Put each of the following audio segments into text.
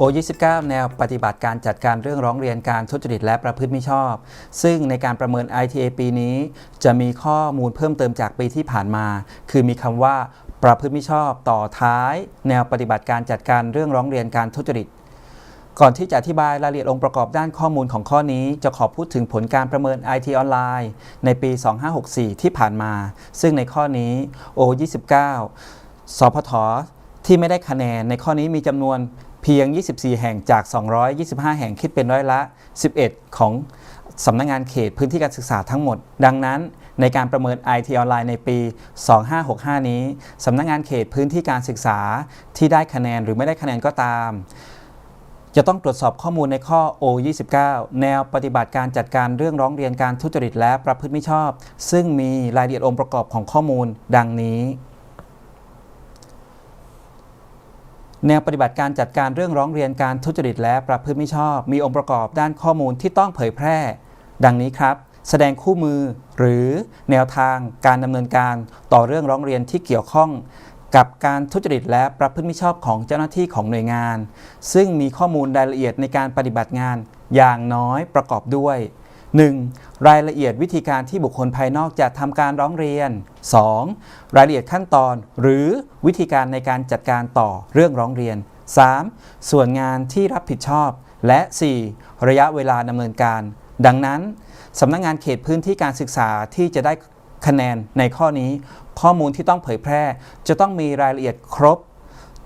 O29 แนวปฏิบัติการจัดการเรื่องร้องเรียนการทุจริตและประพฤติมิชอบ ซึ่งในการประเมิน ITA ปีนี้ จะมีข้อมูลเพิ่มเติมจากปีที่ผ่านมา คือมีคำว่าประพฤติมิชอบต่อท้าย แนวปฏิบัติการจัดการเรื่องร้องเรียนการทุจริต ก่อนที่จะอธิบายรายละเอียดองค์ประกอบด้านข้อมูลของข้อนี้ จะขอพูดถึงผลการประเมิน IT ออนไลน์ในปี 2564 ที่ผ่านมา ซึ่งในข้อนี้ O29 สพทที่ไม่ได้คะแนนในข้อนี้มีจำนวน พียง 24 แห่งจาก 225 แห่งคิดเป็นร้อยละ 11 ของสำนักงงานเขตพื้นที่การศึกษาทั้งหมด ดังนั้นในการประเมิน IT ออนไลน์ในปี 2565 นี้สำนักงงานเขตพื้นที่การศึกษาที่ได้คะแนนหรือไม่ได้คะแนนก็ตาม จะต้องตรวจสอบข้อมูลในข้อ O29 แนวปฏิบัติการจัดการเรื่องร้องเรียนการทุจริตและประพฤติมิชอบ ซึ่งมีรายละเอียดองค์ประกอบของข้อมูล ดังนี้ แนวปฏิบัติการจัดการเรื่องร้องเรียนการทุจริตและประพฤติมิชอบ มีองค์ประกอบด้านข้อมูลที่ต้องเผยแพร่ ดังนี้ครับ แสดงคู่มือ หรือแนวทางการดำเนินการต่อเรื่องร้องเรียนที่เกี่ยวข้อง กับการทุจริตและประพฤติมิชอบของเจ้าหน้าที่ของหน่วยงาน ซึ่งมีข้อมูลรายละเอียดในการปฏิบัติงานอย่างน้อยประกอบด้วย 1. รายละเอียดวิธีการที่บุคคลภายนอกจะทำการร้องเรียน 2. รายละเอียดขั้นตอนหรือวิธีการในการจัดการต่อเรื่องร้องเรียน 3. ส่วนงานที่รับผิดชอบ และ 4. ระยะเวลาดำเนินการ ดังนั้นสำนักงงานเขตพื้นที่การศึกษาที่จะได้คะแนนในข้อนี้ ข้อมูลที่ต้องเผยแพร่ จะต้องมีรายละเอียดครบ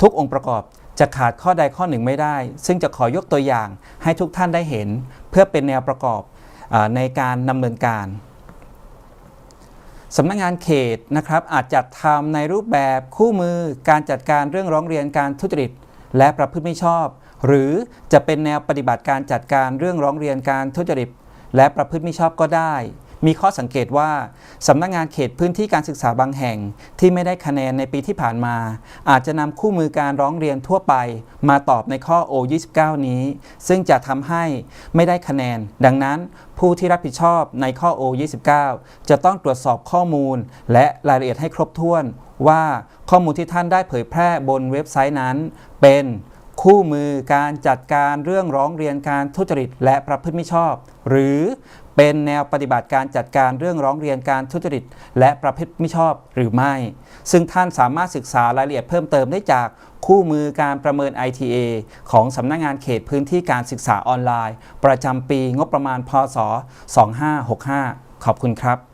ทุกองค์ประกอบจะขาดข้อใดข้อหนึ่งไม่ได้ ซึ่งจะขอยกตัวอย่างให้ทุกท่านได้เห็น เพื่อเป็นแนวประกอบ ในการดำเนินการสำนักงานเขตนะครับอาจจัดทำในรูปแบบคู่มือการจัดการเรื่องร้องเรียนการทุจริต และประพฤติไม่ชอบ หรือจะเป็นแนวปฏิบัติการจัดการเรื่องร้องเรียนการทุจริต และประพฤติไม่ชอบก็ได้ มีข้อสังเกตว่าสำนักงานเขตพื้นที่การศึกษาบางแห่ง ที่ไม่ได้คะแนนในปีที่ผ่านมา อาจจะนำคู่มือการร้องเรียนทั่วไป มาตอบในข้อ O29 นี้ ซึ่งจะทำให้ไม่ได้คะแนน ดังนั้นผู้ที่รับผิดชอบในข้อ O29 จะต้องตรวจสอบข้อมูล และรายละเอียดให้ครบถ้วนว่าข้อมูลที่ท่านได้เผยแพร่บนเว็บไซต์นั้น เป็นคู่มือการจัดการเรื่องร้องเรียนการทุจริตและประพฤติมิชอบ หรือ เป็นแนวปฏิบัติการจัดการเรื่องร้องเรียนการทุจริต และประพฤติมิชอบหรือไม่ ซึ่งท่านสามารถศึกษารายละเอียดเพิ่มเติมได้จากคู่มือการประเมิน ITA ของสำนักงงานเขตพื้นที่การศึกษาออนไลน์ ประจำปีงบประมาณพศ 2565 ขอบคุณครับ